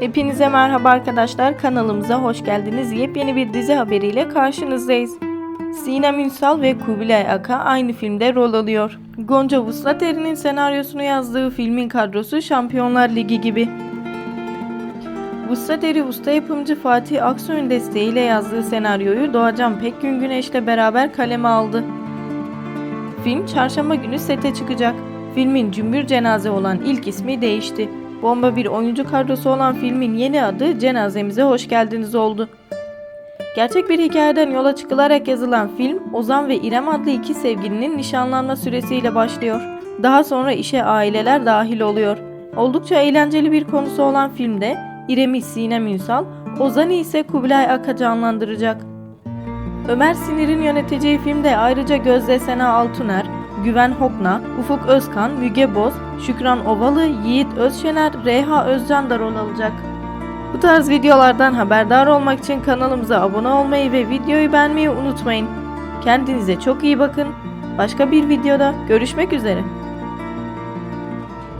Hepinize merhaba arkadaşlar. Kanalımıza hoş geldiniz. Yepyeni bir dizi haberiyle karşınızdayız. Sinem Ünsal ve Kubilay Aka aynı filmde rol alıyor. Gonca Vuslater'in senaryosunu yazdığı filmin kadrosu Şampiyonlar Ligi gibi. Vuslater'i usta yapımcı Fatih Aksoy'un desteğiyle yazdığı senaryoyu Doğacan Pekgün Güneş'le beraber kaleme aldı. Film çarşamba günü sete çıkacak. Filmin cümbür cenaze olan ilk ismi değişti. Bomba bir oyuncu kadrosu olan filmin yeni adı Cenazemize Hoş Geldiniz oldu. Gerçek bir hikayeden yola çıkılarak yazılan film, Ozan ve İrem adlı iki sevgilinin nişanlanma süresiyle başlıyor. Daha sonra işe aileler dahil oluyor. Oldukça eğlenceli bir konusu olan filmde İrem'i Sinem Ünsal, Ozan'ı ise Kubilay Aka canlandıracak. Ömer Sinir'in yöneteceği filmde ayrıca Gözde Sena Altuner, Güven Hokna, Ufuk Özkan, Müge Boz, Şükran Ovalı, Yiğit Özşener, Reha Özcan da rol alacak. Bu tarz videolardan haberdar olmak için kanalımıza abone olmayı ve videoyu beğenmeyi unutmayın. Kendinize çok iyi bakın. Başka bir videoda görüşmek üzere.